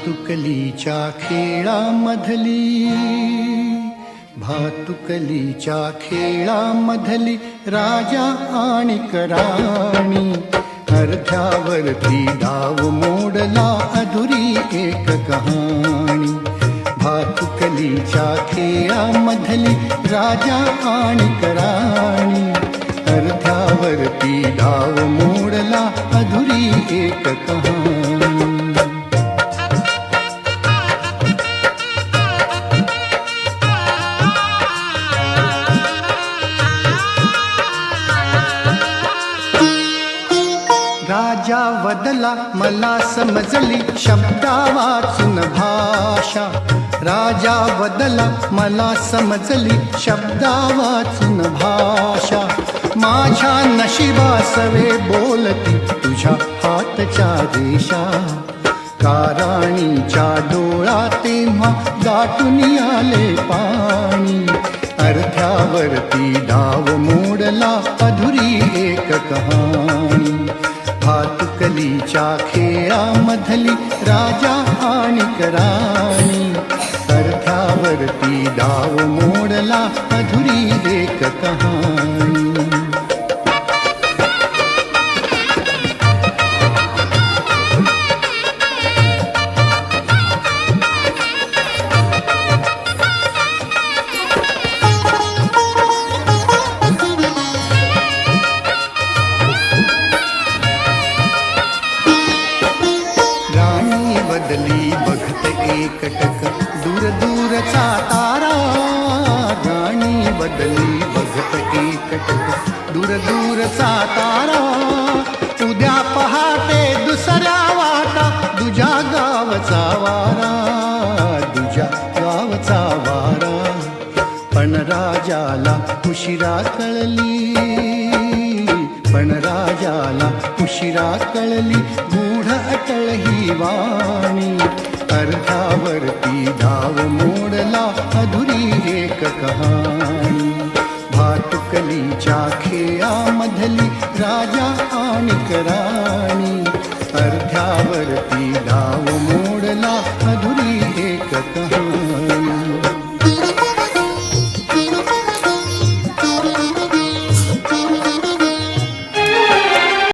भातुकलिखामधली भातुकलिखे मधली. राजा आणि कराणी अर्ध्यावरती धाव मोडला अधुरी एक कहाणी. कहाणि भातुकलिखे मधली राजा आणि कराणी राजा वदला मला समजली शब्दा वाचून भाषा. राजा बदला मला समजली शब्दा वाचून भाषा. माझ्या नशिबासवे बोलती तुझ्या हातच्या देशा. काराणीच्या डोळा तेव्हा दाटून आले पाणी. अर्ध्यावरती डाव मोडला अधुरी एक कहा भातुकलीच्या मधली राजा आणि कराणी अर्ध्यावरती डाव मोडला एकटक दूर दूरचा तारा गाणी बदली बघत एकटक दूर दूरचा तारा. उद्या पहाटे दुसऱ्या वाटा तुझ्या गावचा वारा तुझ्या गावचा वारा. पण राजाला उशिरा कळली पण राजाला उशिरा कळली गूढ अटळ ही वाणी. अर्ध्यावरती धाव मोडला अधुरी एक कहाणी. भातुकलीच्या खेळामधली राजा आणि कराणी. अर्ध्यावरती धाव